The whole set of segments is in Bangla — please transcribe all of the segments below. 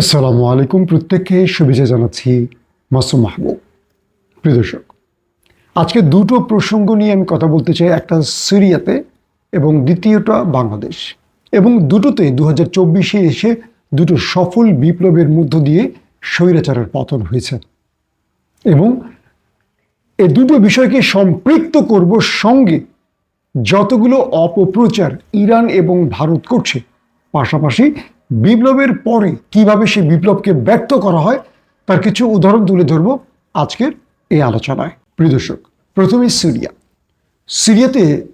আসসালামু আলাইকুম প্রত্যেককে শুভেচ্ছা জানাচ্ছি মাসুম মাহবুব। প্রিয় দর্শক, আজকে দুটো প্রসঙ্গ নিয়ে আমি কথা বলতে চাই, একটা সিরিয়াতে এবং দ্বিতীয়টা বাংলাদেশ। এবং দুটোতে দু হাজার চব্বিশে এসে দুটো সফল বিপ্লবের মধ্য দিয়ে স্বৈরাচারের পতন হয়েছে। এবং এ দুটো বিষয়কে সম্পৃক্ত করব সঙ্গে যতগুলো অপপ্রচার ইরান এবং ভারত করছে, পাশাপাশি বিপ্লবের পরে কীভাবে সেই বিপ্লবকে ব্যক্ত করা হয়, তার কিছু উদাহরণ তুলে ধরব আজকের এই আলোচনায়। প্রিয় দর্শক, প্রথমে সিরিয়া। সিরিয়াতে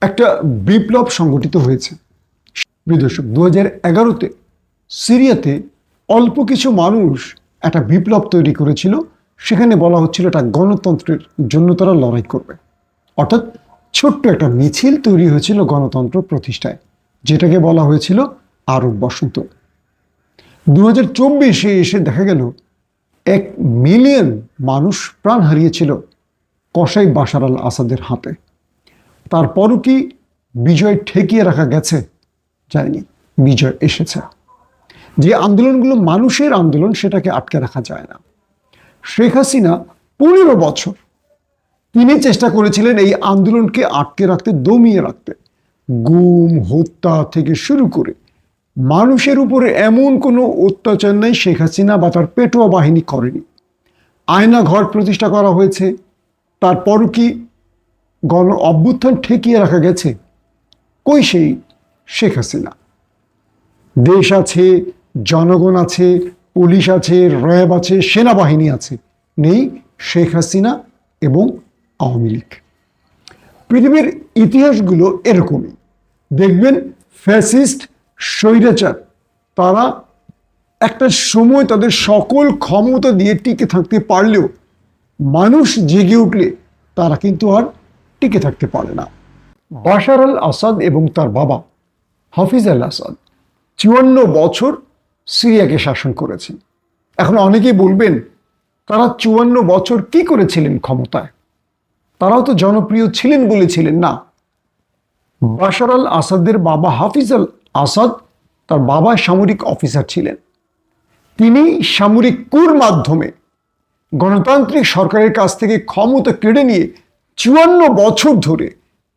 একটা বিপ্লব সংগঠিত হয়েছে। প্রিয় দর্শক দু হাজার এগারোতে সিরিয়াতে অল্প কিছু মানুষ একটা বিপ্লব তৈরি করেছিল। সেখানে বলা হচ্ছিল এটা গণতন্ত্রের জন্য তারা লড়াই করবে। অর্থাৎ ছোট্ট একটা মিছিল তৈরি হয়েছিল গণতন্ত্র প্রতিষ্ঠায়। যেটাকে বলা হয়েছিল আরব বসন্ত। দু হাজার চব্বিশে এসে দেখা গেল, এক মিলিয়ন মানুষ প্রাণ হারিয়েছিল কসাই বাশার আল আসাদের হাতে। তারপরও কি বিজয় ঠেকিয়ে রাখা গেছে? যায়নি, বিজয় এসেছে। যে আন্দোলনগুলো মানুষের আন্দোলন, সেটাকে আটকে রাখা যায় না। শেখ হাসিনা পনেরো বছর তিনি চেষ্টা করেছিলেন এই আন্দোলনকে আটকে রাখতে, দমিয়ে রাখতে। গুম, হত্যা থেকে শুরু করে মানুষের উপরে এমন কোনো অত্যাচার নেই শেখ হাসিনা বা তার পেটোয়া বাহিনী করেনি। আয়না ঘর প্রতিষ্ঠা করা হয়েছে, তারপরও কি গণ অভ্যুত্থান ঠেকিয়ে রাখা গেছে? কই সেই শেখ হাসিনা? দেশ আছে, জনগণ আছে, পুলিশ আছে, র্যাব আছে, সেনাবাহিনী আছে, নেই শেখ হাসিনা এবং আওয়ামী লীগ। পৃথিবীর ইতিহাসগুলো এরকমই। দেখবেন ফ্যাসিস্ট স্বৈরাচার। তারা একটা সময় তাদের সকল ক্ষমতা দিয়ে টিকে থাকতে পারলেও মানুষ জেগে উঠলে তারা কিন্তু আর টিকে থাকতে পারে না। বাশার আল আসাদ এবং তার বাবা হাফিজ আল আসাদ চুয়ান্ন বছর সিরিয়াকে শাসন করেছেন। এখন অনেকেই বলবেন, তারা চুয়ান্ন বছর কি করেছিলেন ক্ষমতায়? তারাও তো জনপ্রিয় ছিলেন বলেছিলেন না। বাশার আল আসাদের বাবা হাফিজ আল আসাদ তার বাবা সামরিক অফিসার ছিলেন। তিনি সামরিক কুর মাধ্যমে গণতান্ত্রিক সরকারের কাছ থেকে ক্ষমতা কেড়ে নিয়ে চুয়ান্ন বছর ধরে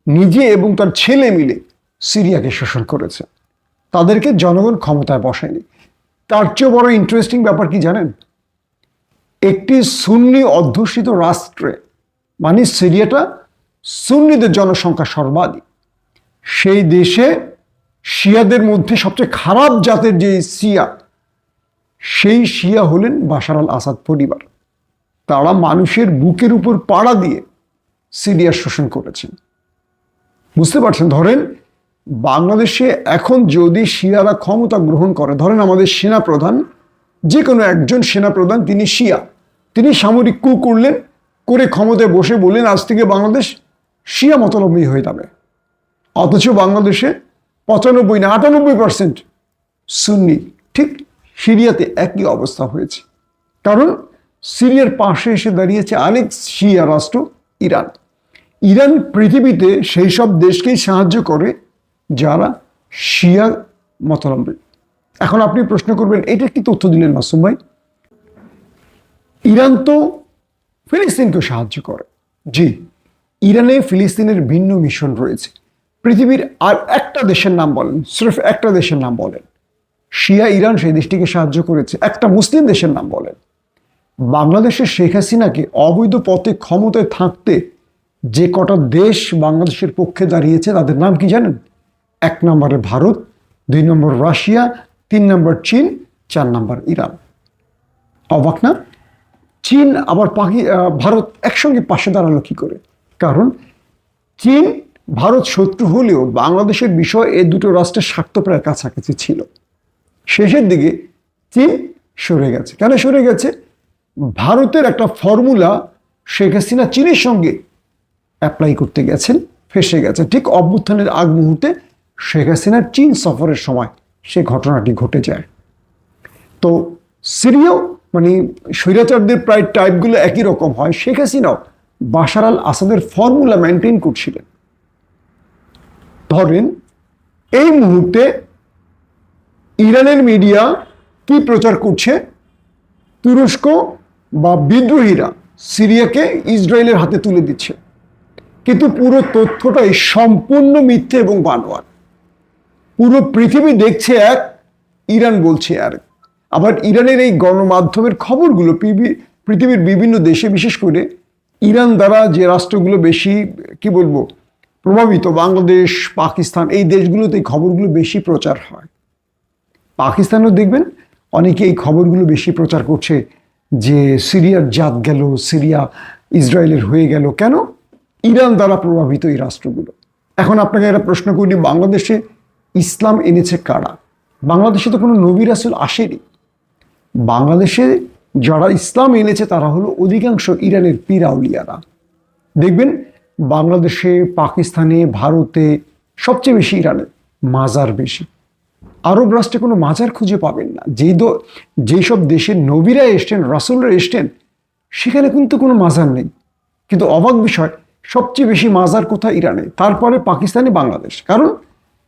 নিজে এবং তার ছেলে মিলে সিরিয়াকে শোষণ করেছে। তাদেরকে জনগণ ক্ষমতায় বসায়নি। তার চেয়ে বড় ইন্টারেস্টিং ব্যাপার কি জানেন? একটি সুন্নি অধ্যুষিত রাষ্ট্রে মানে সিরিয়াটা সুন্নিদের জনসংখ্যা সর্বাধিক। সেই দেশে শিয়াদের মধ্যে সবচেয়ে খারাপ জাতের যে শিয়া, সেই শিয়া হলেন বাশার আল আসাদ পরিবার। তারা মানুষের বুকের উপর পাড়া দিয়ে সিরিয়া শোষণ করেছেন। বুঝতে পারছেন? ধরেন, বাংলাদেশে এখন যদি শিয়ারা ক্ষমতা গ্রহণ করে, ধরেন আমাদের সেনা প্রধান যে কোনো একজন সেনা প্রধান তিনি শিয়া, তিনি সামরিক কু করলেন, করে ক্ষমতায় বসে বললেন, আজ থেকে বাংলাদেশ শিয়া মতলম্বী হয়ে যাবে। অথচ বাংলাদেশে পঁচানব্বই না, আটানব্বই পার্সেন্ট সুন্নি। ঠিক সিরিয়াতে একই অবস্থা হয়েছে। কারণ সিরিয়ার পাশে এসে দাঁড়িয়েছে আরেক শিয়া রাষ্ট্র, ইরান। ইরান পৃথিবীতে সেই সব দেশকেই সাহায্য করে যারা শিয়া মতালম্বী এখন আপনি প্রশ্ন করবেন, এটা কি তথ্য দিলেন মাসুম ভাই? ইরান তো ফিলিস্তিনকে সাহায্য করে। জি, ইরানে ফিলিস্তিনের ভিন্ন মিশন রয়েছে। পৃথিবীর আর একটা দেশের নাম বলেন, সির্ফ একটা দেশের নাম বলেন, শিয়া, ইরান সেই দেশটিকে সাহায্য করেছে, একটা মুসলিম দেশের নাম বলেন। বাংলাদেশের শেখ হাসিনাকে অবৈধ পথে ক্ষমতায় থাকতে যে কটা দেশ বাংলাদেশের পক্ষে দাঁড়িয়েছে তাদের নাম কি জানেন? এক নম্বরে ভারত, দুই নম্বর রাশিয়া, তিন নম্বর চীন, চার নম্বর ইরান। অবাক না? চীন আবার পাকি ভারত একসঙ্গে পাশে দাঁড়াল কী করে? কারণ চীন ভারত শত্রু হলেও বাংলাদেশের বিষয় এ দুটো রাষ্ট্রের স্বার্থ প্রায় কাছাকাছি ছিল। শেষের দিকে চীন সরে গেছে। কেন সরে গেছে? ভারতের একটা ফর্মুলা শেখ হাসিনা চীনের সঙ্গে অ্যাপ্লাই করতে গেছেন, ফেসে গেছে। ঠিক অভ্যুত্থানের আগ মুহূর্তে শেখ হাসিনার চীন সফরের সময় সে ঘটনাটি ঘটে যায়। তো সিরিয়াও মানে স্বৈরাচারদের প্রায় টাইপগুলো একই রকম হয়। শেখ হাসিনাও বাশার আল আসাদের ফর্মুলা মেনটেন করছিলেন। ধরেন, এই মুহূর্তে ইরানের মিডিয়া কি প্রচার করছে? তুরস্ক বা বিদ্রোহীরা সিরিয়াকে ইসরায়েলের হাতে তুলে দিচ্ছে। কিন্তু পুরো তথ্যটাই সম্পূর্ণ মিথ্যে এবং বানোয়ার পুরো পৃথিবী দেখছে এক, ইরান বলছে আর আবার ইরানের এই গণমাধ্যমের খবরগুলো পৃথিবীর বিভিন্ন দেশে বিশেষ করে ইরান দ্বারা যে রাষ্ট্রগুলো বেশি, কি বলব প্রভাবিত বাংলাদেশ, পাকিস্তান, এই দেশগুলোতে এই খবরগুলো বেশি প্রচার হয়। পাকিস্তানেও দেখবেন অনেকে এই খবরগুলো বেশি প্রচার করছে যে সিরিয়ার জাত গেল, সিরিয়া ইসরায়েলের হয়ে গেল। কেন? ইরান দ্বারা প্রভাবিত এই রাষ্ট্রগুলো। এখন আপনাকে একটা প্রশ্ন করি, বাংলাদেশে ইসলাম এনেছে কারা? বাংলাদেশে তো কোনো নবী রাসুল আসেনি। বাংলাদেশে যারা ইসলাম এনেছে তারা হলো অধিকাংশ ইরানের পীরাউলিয়ারা দেখবেন বাংলাদেশে, পাকিস্তানে, ভারতে সবচেয়ে বেশি ইরানে মাজার বেশি। আরব রাষ্ট্রে কোনো মাজার খুঁজে পাবেন না। যেই দো, যেই সব দেশের নবীরা এসছেন, রাসুলরা এসছেন, সেখানে কিন্তু কোনো মাজার নেই। কিন্তু অবাক বিষয়, সবচেয়ে বেশি মাজার কোথায় ইরানে? তারপরে পাকিস্তানে, বাংলাদেশ। কারণ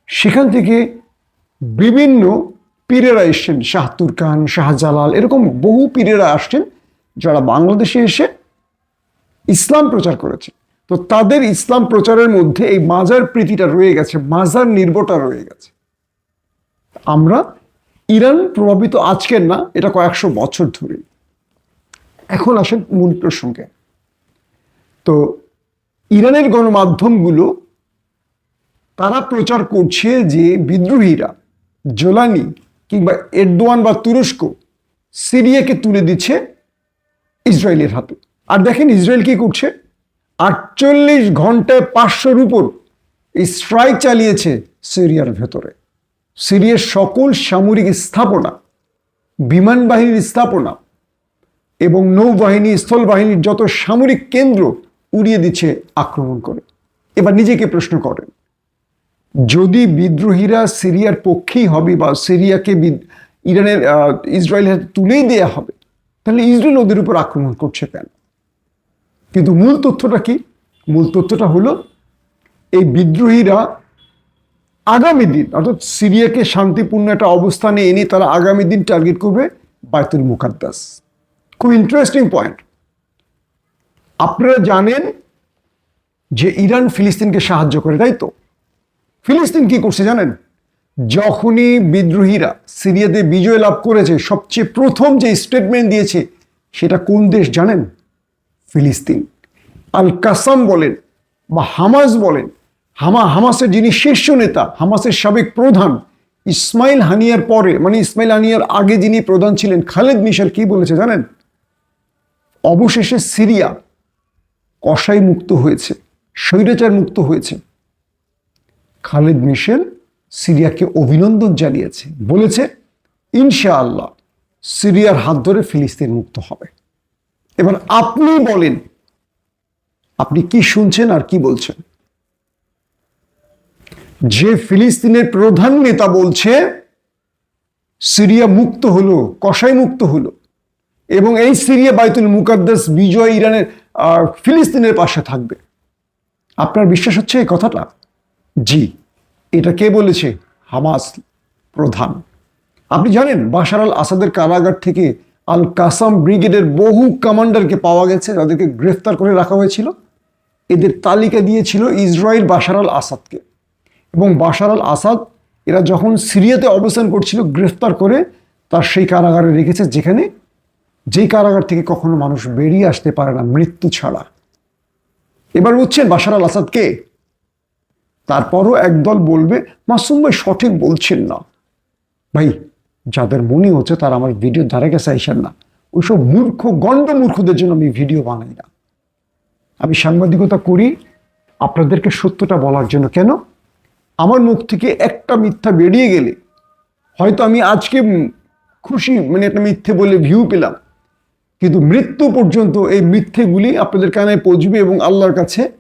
সেখান থেকে বিভিন্ন পীরেরা এসছেন, শাহ তুরকান শাহজালাল এরকম বহু পীরেরা আসছেন, যারা বাংলাদেশে এসে ইসলাম প্রচার করেছে তো তাদের ইসলাম প্রচারের মধ্যে এই মাজার প্রীতিটা রয়ে গেছে, মাজার নির্ভরটা রয়ে গেছে। আমরা ইরান প্রভাবিত আজকের না, এটা কয়েকশো বছর ধরে। এখন আসেন মূল প্রসঙ্গে। তো ইরানের গণমাধ্যমগুলো তারা প্রচার করছে যে বিদ্রোহীরা, জোলানি কিংবা এরদোয়ান বা তুরস্ক, সিরিয়াকে তুলে দিচ্ছে ইসরায়েলের হাতে। আর দেখেন ইসরায়েল কি করছে? আটচল্লিশ ঘন্টায় পাঁচশোর উপর স্ট্রাইক চালিয়েছে সিরিয়ার ভেতরে। সিরিয়ার সকল সামরিক স্থাপনা, বিমান বাহিনীর স্থাপনা এবং নৌবাহিনী, স্থলবাহিনীর যত সামরিক কেন্দ্র উড়িয়ে দিচ্ছে আক্রমণ করে। এবার নিজেকে প্রশ্ন করেন, যদি বিদ্রোহীরা সিরিয়ার পক্ষেই হবে বা সিরিয়াকে ইরানের ইসরায়েলের তুলেই দেয়া হবে, তাহলে ইসরায়েল ওদের উপর আক্রমণ করছে কেন? কিন্তু মূল তথ্যটা কি? মূল তথ্যটা হলো এই বিদ্রোহীরা আগামী দিন, অর্থাৎ সিরিয়াকে শান্তিপূর্ণ একটা অবস্থানে এনে তারা আগামী দিন টার্গেট করবে বায়তুল মুকাদ্দাস। খুব ইন্টারেস্টিং পয়েন্ট আপনারা জানেন যে ইরান ফিলিস্তিনকে সাহায্য করে, তাই তো? ফিলিস্তিন কি করছে জানেন? যখনই বিদ্রোহীরা সিরিয়াতে বিজয় লাভ করেছে, সবচেয়ে প্রথম যে স্টেটমেন্ট দিয়েছে, সেটা কোন দেশ জানেন? ফিলিস্তিন। আল কাসাম বলেন বা হামাস বলেন। হামা, হামাসের যিনি শীর্ষ নেতা, হামাসের সাবেক প্রধান, ইসমাইল হানিয়ার পরে মানে ইসমাইল হানিয়ার আগে যিনি প্রধান ছিলেন, খালেদ মিশাল কি বলেছে জানেন? অবশেষে সিরিয়া কসাই মুক্ত হয়েছে, স্বৈরাচার মুক্ত হয়েছে। খালেদ মিশেল সিরিয়াকে অভিনন্দন জানিয়েছে। বলেছে, ইনশাআল্লাহ, সিরিয়ার হাত ধরে ফিলিস্তিন মুক্ত হবে। এবার আপনি বলেন, আপনি কি শুনছেন আর কি বলছেন? যে ফিলিস্তিনের প্রধান নেতা বলছে, সিরিয়া মুক্ত হলো, কসাই মুক্ত হলো, এবং এই সিরিয়া বাইতুল মুকাদ্দাস বিজয় ইরানের ফিলিস্তিনের পাশে থাকবে। আপনার বিশ্বাস হচ্ছে এই কথাটা? জি, এটা কে বলেছে? হামাস প্রধান। আপনি জানেন, বাশার আল আসাদের কারাগার থেকে আল কাসাম ব্রিগেডের বহু কমান্ডারকে পাওয়া গেছে, যাদেরকে গ্রেফতার করে রাখা হয়েছিল। এদের তালিকা দিয়েছিল ইসরায়েল বাশার আল আসাদকে এবং বাশার আল আসাদ এরা যখন সিরিয়াতে অবস্থান করছিল গ্রেফতার করে, তার সেই কারাগারে রেখেছে, যেখানে যেই কারাগার থেকে কখনো মানুষ বেরিয়ে আসতে পারে না, মৃত্যু ছাড়া। এবার বুঝছেন বাশার আল আসাদ কে তারপরও একদল বলবে, মাসুম ভাই সঠিক বলছেন না। ভাই যাদের মনে হচ্ছে তারা আমার ভিডিও ধারে কাছে আইসেন না। ওইসব মূর্খ, গণ্ড মূর্খদের জন্য আমি ভিডিও বানাই না। আমি সাংবাদিকতা করি, আপনাদেরকে সত্যটা বলার জন্য। কেন? আমার মুখ থেকে একটা মিথ্যা বেরিয়ে গেলে হয়তো আমি আজকে খুশি মানে একটা মিথ্যে বলে ভিউ পেলাম। কিন্তু মৃত্যু পর্যন্ত এই মিথ্যেগুলি আপনাদের কানে পৌঁছবে এবং আল্লাহর কাছে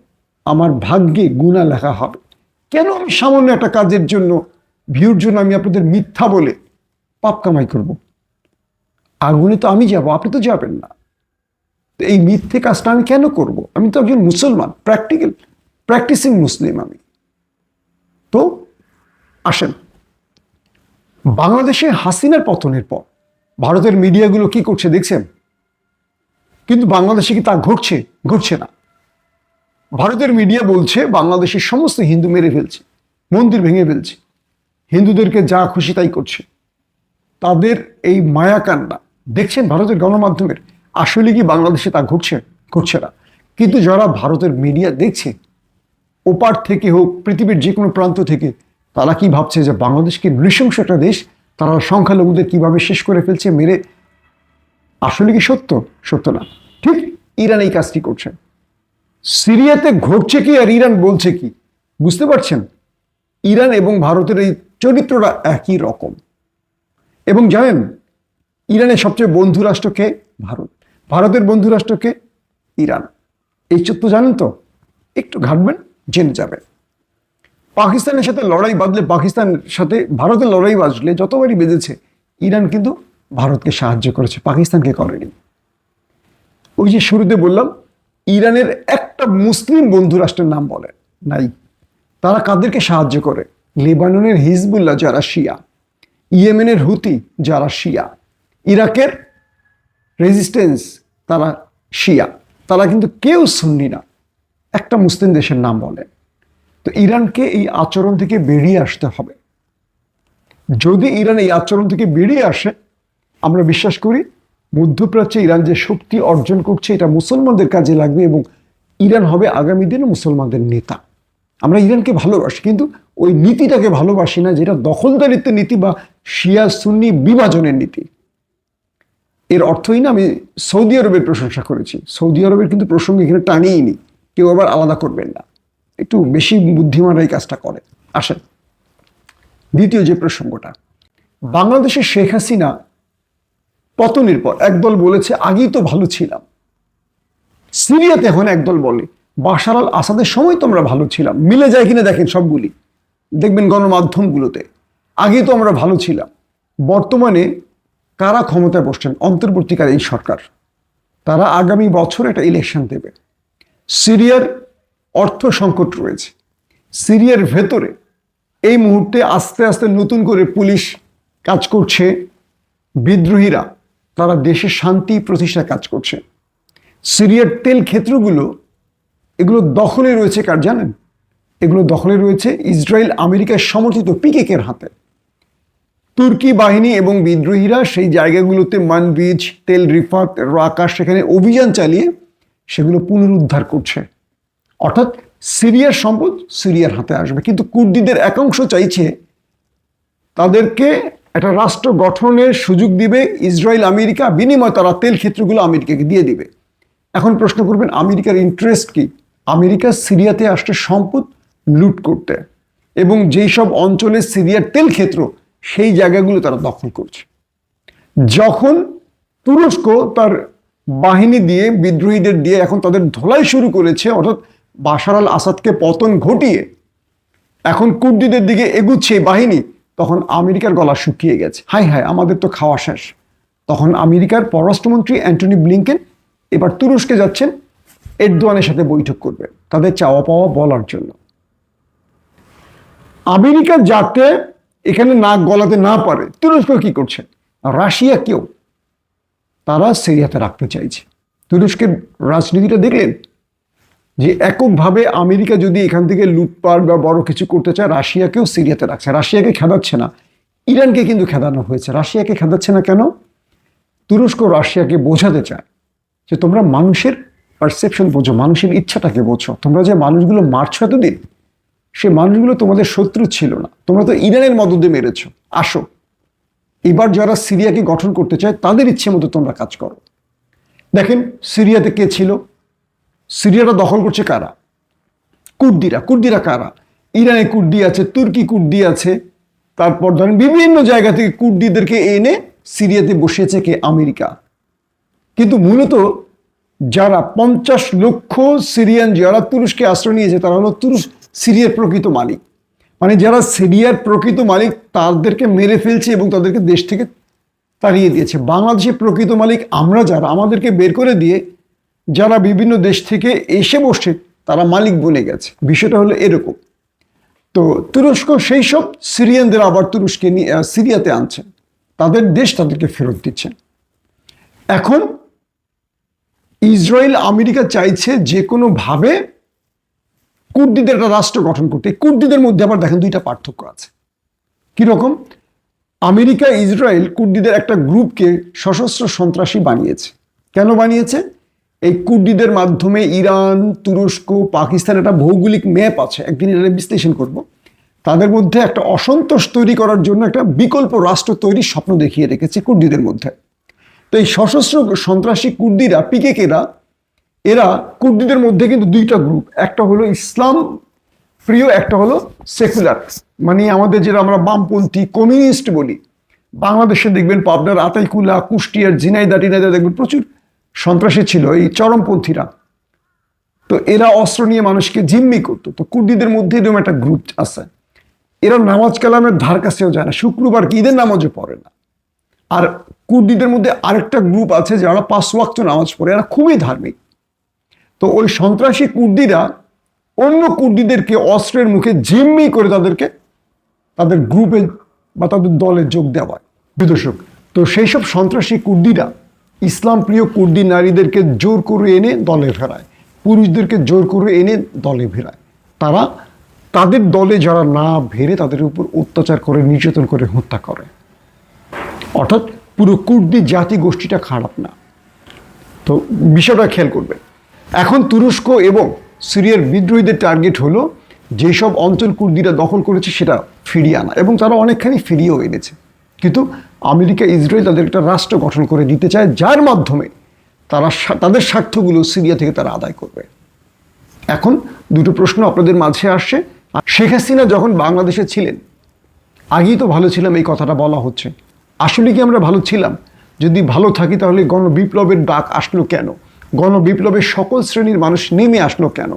আমার ভাগ্যে গুণা লেখা হবে। কেন আমি সামান্য একটা কাজের জন্য ভিউর জন্য আমি আপনাদের মিথ্যা বলে পাপ কামাই করব। আগুনে তো আমি যাব, আপনি তো যাবেন না। তো এই মিথ্যে কাজটা আমি কেন করব? আমি তো একজন মুসলমান প্র্যাকটিক্যাল প্র্যাকটিসিং মুসলিম আমি। তো আসেন, বাংলাদেশে হাসিনার পতনের পর, ভারতের মিডিয়াগুলো কি করছে দেখছেন? কিন্তু বাংলাদেশে কি তা ঘটছে? ঘটছে না। ভারতের মিডিয়া বলছে, বাংলাদেশের সমস্ত হিন্দু মেরে ফেলছে, মন্দির ভেঙে ফেলছে। হিন্দুদেরকে যা খুশি তাই করছে। তাদের এই মায়াকান্না। দেখছেন ভারতের গণমাধ্যমের, আসলে কি বাংলাদেশে তা ঘটছে? ঘটছে না। কিন্তু যারা ভারতের মিডিয়া দেখছে, ওপার থেকে হোক, পৃথিবীর যে কোনো প্রান্ত থেকে, তারা কি ভাবছে যে বাংলাদেশকে নৃশংস একটা দেশ? তারা সংখ্যালঘুদের কীভাবে শেষ করে ফেলছে, মেরে? আসলে কি সত্য? সত্য না। ঠিক ইরান এই কাজটি করছে। সিরিয়াতে ঘটছে কি আর ইরান বলছে কি? বুঝতে পারছেন? ইরান এবং ভারতের এই চরিত্রটা একই রকম। এবং জানেন, ইরানের সবচেয়ে বন্ধু রাষ্ট্রকে ভারত। ভারতের বন্ধু রাষ্ট্রকে ইরান। এই চত্ব জানেন তো? একটু ঘাটবেন, জেনে যাবেন। পাকিস্তানের সাথে লড়াই বাঁধলে পাকিস্তানের সাথে ভারতের লড়াই বাজলে যতবারই বেঁধেছে, ইরান কিন্তু ভারতকে সাহায্য করেছে, পাকিস্তানকে করেনি। ওই যে শুরুতে বললাম, ইরানের একটা মুসলিম বন্ধু রাষ্ট্রের নাম বলে নাই। তারা কাদেরকে সাহায্য করে? লেবাননের হিজবুল্লাহ যারা শিয়া। ইয়েমেনের হুতি যারা শিয়া, ইরাকের রেজিস্ট্যান্স তারা শিয়া, তারা কিন্তু কেউ সুন্নি না। একটা মুসলিম দেশের নাম বলে তো ইরানকে এই আচরণ থেকে বেরিয়ে আসতে হবে। যদি ইরান এই আচরণ থেকে বেরিয়ে আসে, আমরা বিশ্বাস করি মধ্যপ্রাচ্যে ইরান যে শক্তি অর্জন করছে, এটা মুসলমানদের কাজে লাগবে এবং ইরান হবে আগামী দিনে মুসলমানদের নেতা। আমরা ইরানকে ভালোবাসি, কিন্তু ওই নীতিটাকে ভালোবাসি না যেটা দখলদারিত্বের নীতি বা শিয়া সুন্নি বিভাজনের নীতি। এর অর্থই না আমি সৌদি আরবের প্রশংসা করেছি। সৌদি আরবের কিন্তু প্রসঙ্গ এখানে টানিয়েই নি কেউ আবার আলাদা করবেন না। একটু বেশি বুদ্ধিমানরা এই কাজটা করে। আসেন, দ্বিতীয় যে প্রসঙ্গটা, বাংলাদেশের শেখ হাসিনা পতনের পর একদল বলেছে, আগেই তো ভালো ছিলাম। সিরিয়াতে এখন একদল বলে বাশার আল আসাদের সময় তো আমরা ভালো ছিলাম। মিলে যায় কিনা দেখেন সবগুলি। দেখবেন গণমাধ্যমগুলোতে। আগে তো আমরা ভালো ছিলাম। বর্তমানে কারা ক্ষমতায় বসছেন? অন্তর্বর্তীকার এই সরকার। তারা আগামী বছর একটা ইলেকশন দেবে। সিরিয়ার অর্থ সংকট রয়েছে। সিরিয়ার ভেতরে এই মুহূর্তে আস্তে আস্তে নতুন করে পুলিশ কাজ করছে। বিদ্রোহীরা, তারা দেশের শান্তি প্রতিষ্ঠা কাজ করছে। সিরিয়ার তেল ক্ষেত্রগুলো এগুলো দখলে রয়েছে কার জানেন? এগুলো দখলে রয়েছে ইসরায়েল আমেরিকার সমর্থিত পিকেকের হাতে। তুর্কি বাহিনী এবং বিদ্রোহীরা সেই জায়গাগুলোতে মানবিজ তেল রিফাত, রাকাশ সেখানে অভিযান চালিয়ে সেগুলো পুনরুদ্ধার করছে। অর্থাৎ সিরিয়ার সম্পদ সিরিয়ার হাতে আসবে। কিন্তু কুর্দিদের একাংশ চাইছে তাদেরকে একটা রাষ্ট্র গঠনের সুযোগ দিবে, ইসরায়েল, আমেরিকা, বিনিময় তারা তেল ক্ষেত্রগুলো আমেরিকাকে দিয়ে দিবে। এখন প্রশ্ন করবেন, আমেরিকার ইন্টারেস্ট কি? আমেরিকা সিরিয়াতে আসছে সম্পদ লুট করতে। এবং যেই সব অঞ্চলে সিরিয়ার তেল ক্ষেত্র সেই জায়গাগুলো তারা দখল করছে। যখন তুরস্ক তার বাহিনী দিয়ে, বিদ্রোহীদের দিয়ে এখন তাদের ধোলাই শুরু করেছে, অর্থাৎ বাশার আল আসাদকে পতন ঘটিয়ে এখন কুর্দিদের দিকে এগুচ্ছে বাহিনী, তখন আমেরিকার গলা শুকিয়ে গেছে। হাই হাই আমাদের তো খাওয়া শেষ। তখন আমেরিকার পররাষ্ট্রমন্ত্রী অ্যান্টনি ব্লিংকেন এবার তুরস্কে যাচ্ছেন। এরদোয়ানের সাথে বৈঠক করবে, তাদের চাওয়া পাওয়া বলার জন্য। আমেরিকা যাতে এখানে নাক গলাতে না পারে, তুরস্ক কি করছে? রাশিয়া কেউ? তারা সিরিয়াতে রাখতে চাইছে। তুরস্কের রাজনীতিটা দেখলেন যে এককভাবে আমেরিকা যদি এখান থেকে লুটপাট বা বড় কিছু করতে চায়, রাশিয়াকেও সিরিয়াতে রাখছে। রাশিয়াকে খেদাচ্ছে না। ইরানকে কিন্তু খেদানো হয়েছে। রাশিয়াকে খেদাচ্ছে না কেন? তুরস্ক রাশিয়াকে বোঝাতে চায় যে তোমরা মানুষের পারসেপশন বোঝো মানুষের ইচ্ছাটাকে বোঝো তোমরা যে মানুষগুলো মারছো এতদিন, সে মানুষগুলো তোমাদের শত্রু ছিল না। তোমরা তো ইরানের মদদে মেরেছ। আসো। এবার যারা সিরিয়াকে গঠন করতে চায়, তাদের ইচ্ছে মতো তোমরা কাজ করো। দেখেন, সিরিয়াতে কে ছিল? সিরিয়াটা দখল করছে কারা? কুর্দিরা। কুর্দিরা কারা? ইরানে কুর্দি আছে, তুর্কি কুর্দি আছে। তারপর ধরেন, বিভিন্ন জায়গা থেকে কুর্দিদেরকে এনে সিরিয়াতে বসিয়েছে কে? আমেরিকা। কিন্তু মূলত যারা পঞ্চাশ লক্ষ সিরিয়ান যারা তুরস্কে আশ্রয় নিয়েছে, তারা হলো তুরস্ক সিরিয়ার প্রকৃত মালিক। মানে যারা সিরিয়ার প্রকৃত মালিক, তাদেরকে মেরে ফেলছে এবং তাদেরকে দেশ থেকে তাড়িয়ে দিয়েছে। বাংলাদেশের প্রকৃত মালিক আমরা যারা, আমাদেরকে বের করে দিয়ে যারা বিভিন্ন দেশ থেকে এসে বসে তারা মালিক বনে গেছে। বিষয়টা হলো এরকম। তো তুরস্ক সেই সব সিরিয়ানদের আবার তুরস্কে নিয়ে, সিরিয়াতে আনছে। তাদের দেশ তাদেরকে ফেরত দিচ্ছে। এখন ইসরায়েল, আমেরিকা চাইছে যে কোনোভাবে কুর্দিদের একটা রাষ্ট্র গঠন করতে। কুর্দিদের মধ্যে আবার দেখেন দুইটা পার্থক্য আছে। কীরকম আমেরিকা, ইসরায়েল কুর্দিদের একটা গ্রুপকে সশস্ত্র সন্ত্রাসী বানিয়েছে। কেন বানিয়েছে? এই কুর্দিদের মাধ্যমে ইরান, তুরস্ক পাকিস্তান একটা ভৌগোলিক ম্যাপ আছে। একদিন এটা বিশ্লেষণ করব। তাদের মধ্যে একটা অসন্তোষ তৈরি করার জন্য একটা বিকল্প রাষ্ট্র তৈরির স্বপ্ন দেখিয়ে রেখেছে কুর্দিদের মধ্যে। তো এই সশস্ত্র সন্ত্রাসী কুর্দিরা, পিকেকেরা, এরা কুর্দিদের মধ্যে কিন্তু দুইটা গ্রুপ একটা হলো ইসলাম প্রিয়, একটা হলো সেকুলার। মানে আমাদের যেটা আমরা বামপন্থী কমিউনিস্ট বলি, বাংলাদেশে দেখবেন পাবনার আতাইকুলা, কুষ্টিয়ার ঝিনাইদা দেখবেন প্রচুর সন্ত্রাসী ছিল এই চরমপন্থীরা। তো এরা অস্ত্র নিয়ে মানুষকে জিম্মি করতো। তো কুর্দিদের মধ্যে এরকম একটা গ্রুপ আছে। এরা নামাজ কালামের ধার কাছেও যায় না। শুক্রবার কি ঈদের নামাজও পড়ে না। আর কুর্দিদের মধ্যে আরেকটা গ্রুপ আছে যারা পাঁচ ওয়াক্ত নামাজ পড়ে, এরা খুবই ধার্মিক। তো ওই সন্ত্রাসী কুর্দিরা অন্য কুর্দিদেরকে অস্ত্রের মুখে জিম্মি করে তাদেরকে, তাদের গ্রুপে বা তাদের দলে যোগ দেওয়ায় বিদর্শক। তো সেই সব সন্ত্রাসী কুর্দিরা ইসলাম প্রিয় কুর্দি নারীদেরকে জোর করে এনে দলে ফেরায়, পুরুষদেরকে জোর করে এনে দলে ফেরায়। তারা তাদের দলে যারা না ভেড়ে তাদের উপর অত্যাচার করে, নির্যাতন করে, হত্যা করে। অর্থাৎ পুরো কুর্দি জাতি গোষ্ঠীটা খারাপ না। তো বিষয়টা খেয়াল করবেন। এখন তুরস্ক এবং সিরিয়ার বিদ্রোহীদের টার্গেট হলো যেসব অঞ্চল কুর্দিরা দখল করেছে সেটা ফিরিয়ে আনা এবং তারা অনেকখানি ফিরিয়েও এনেছে। কিন্তু আমেরিকা, ইসরায়েল তাদের একটা রাষ্ট্র গঠন করে দিতে চায়, যার মাধ্যমে তারা তাদের স্বার্থগুলো সিরিয়া থেকে তারা আদায় করবে। এখন দুটো প্রশ্ন আপনাদের মাঝে আসছে। শেখ হাসিনা যখন বাংলাদেশে ছিলেন, আগেই তো ভালো ছিলাম এই কথাটা বলা হচ্ছে। আসলে কি আমরা ভালো ছিলাম? যদি ভালো থাকি তাহলে গণবিপ্লবের ডাক আসলো কেন? গণবিপ্লবের সকল শ্রেণির মানুষ নেমে আসলো কেন?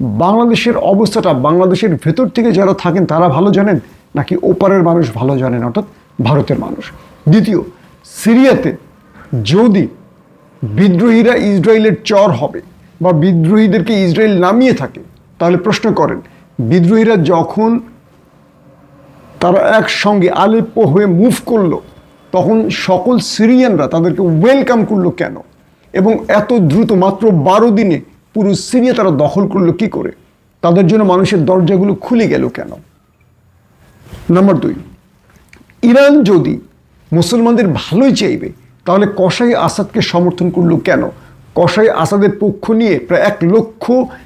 বাংলাদেশের অবস্থাটা বাংলাদেশের ভেতর থেকে যারা থাকেন তারা ভালো জানেন? নাকি ওপারের মানুষ ভালো জানেন, অর্থাৎ ভারতের মানুষ? দ্বিতীয়, সিরিয়াতে যদি বিদ্রোহীরা ইসরায়েলের চর হবে বা বিদ্রোহীদেরকে ইসরায়েল নামিয়ে থাকে, তাহলে প্রশ্ন করেন, বিদ্রোহীরা যখন তারা একসঙ্গে আলেপ্পো হয়ে মুভ করল তখন সকল সিরিয়ানরা তাদেরকে ওয়েলকাম করল কেন? এবং এত দ্রুত মাত্র বারো দিনে পুরো সিরিয়া তারা দখল করল কি করে? তাদের জন্য মানুষের দরজাগুলো খুলে গেল কেন? নাম্বার দুই, ইরান যদি মুসলমানদের ভালোই চাইবে, তাহলে কসাই আসাদকে সমর্থন করল কেন? কসাই আসাদের পক্ষ নিয়ে প্রায় এক লক্ষ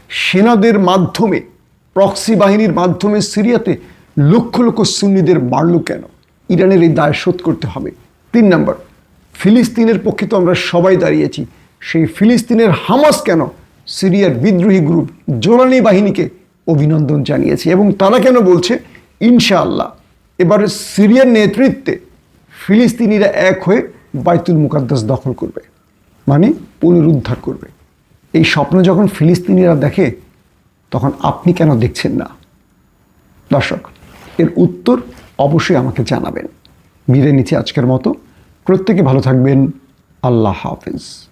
সেনাদের মাধ্যমে, প্রক্সি বাহিনীর মাধ্যমে সিরিয়াতে লক্ষ লক্ষ সুন্নিদের মারলো কেন? ইরানের এই দায় শোধ করতে হবে। তিন নম্বর, ফিলিস্তিনের পক্ষে তো আমরা সবাই দাঁড়িয়েছি। সেই ফিলিস্তিনের হামাস কেন সিরিয়ার বিদ্রোহী গ্রুপ জোরানি বাহিনীকে অভিনন্দন জানিয়েছে এবং তারা কেন বলছে, ইনশাআল্লাহ, এবার সিরিয়ার নেতৃত্বে ফিলিস্তিনিরা এক হয়ে বাইতুল মুকাদ্দাস দখল করবে মানে পুনরুদ্ধার করবে। এই স্বপ্ন যখন ফিলিস্তিনিরা দেখে, তখন আপনি কেন দেখছেন না? দর্শক, এর উত্তর অবশ্যই আমাকে জানাবেন। বিদায় নিচ্ছি আজকের মতো। প্রত্যেকে ভালো থাকবেন। আল্লাহ হাফিজ।